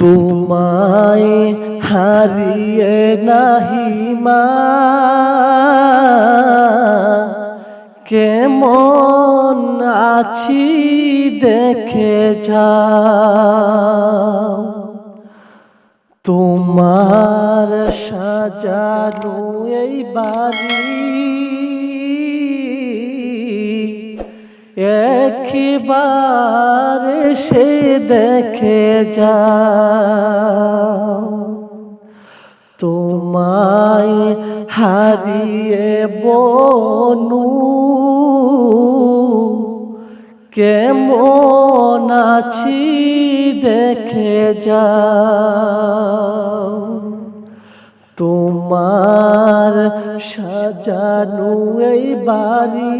তোমায় হারিয়ে নাহি মা। কেমন আছি দেখে যা তোমার সাজানো এই বাড়ি একবার সে দেখে যাও। তোমায় হারিয়ে বনু, কেমন আছি দেখে যাও। তোমার সাজানো এই বাড়ি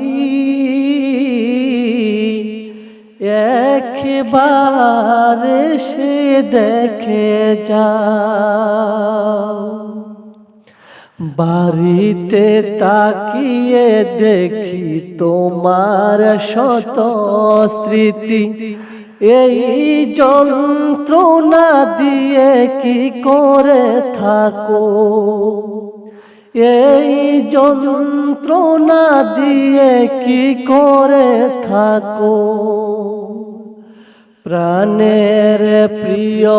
একবার সে দেখে যাও। বাড়িতে তাকিয়ে দেখি তোমার শত স্মৃতি। এই যন্ত্রণা দিয়ে কি করে থাকো? এই যন্ত্রণা দিয়ে কি করে থাকো? প্রাণের প্রিয়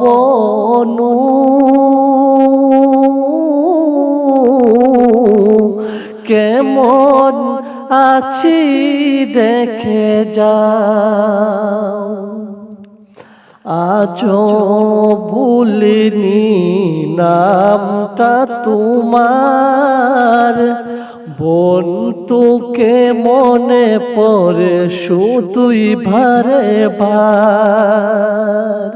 বনু। কেমন আছি দেখে যাও। আজও ভুলিনি নামটা তোমার। বোন, তোকে মনে পড়ে শুধুই ভারে বার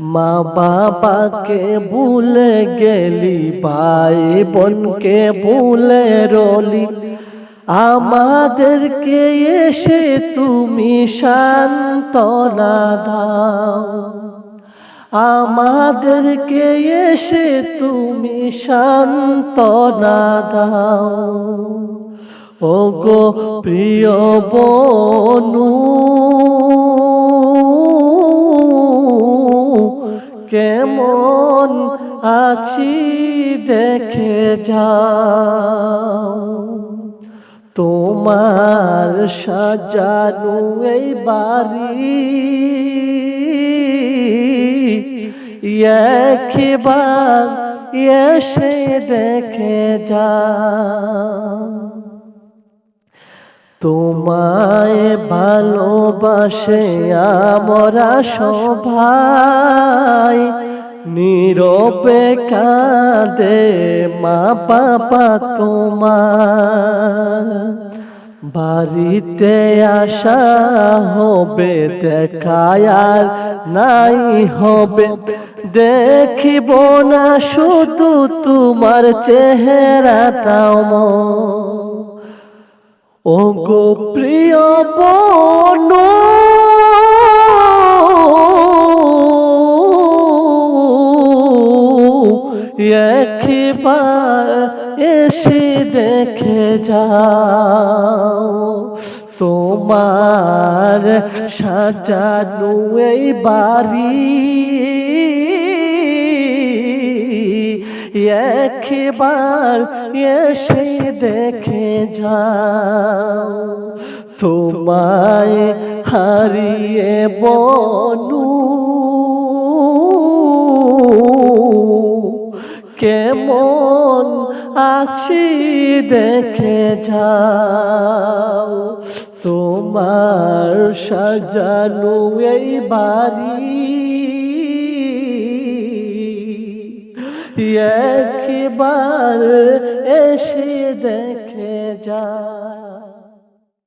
মা বাবাকে ভুলে গেলি ভাই বোনকে ভুলে রলি। আমাদেরকে এসে তুমি সান্ত্বনা দাও। আমাদেরকে এসে তুমি সান্ত্বনা দাও। ও গো প্রিয় বনু, কেমন আছি দেখে যাও। তোমার সাজানো এই বাড়ি একবার এসে দেখে যা তোমায় ভালোবাসে আমরা সবাই। নীরবে কাঁদে মা বাবা তোমার। বাড়িতে আসা হবে, দেখায় আর নাই হবে। দেখিব না শুধু তোমার চেহারাটাও ও গো প্রিয় বন। একবার এসে দেখে যাও, তোমার সাজানো এই বাড়ি। একবার এসে দেখে যাও, তোমায় হারিয়ে বনু। কেমন আছি দেখে যাও, তোমার সাজানো এই বাড়ি। একবার এসে দেখে যা।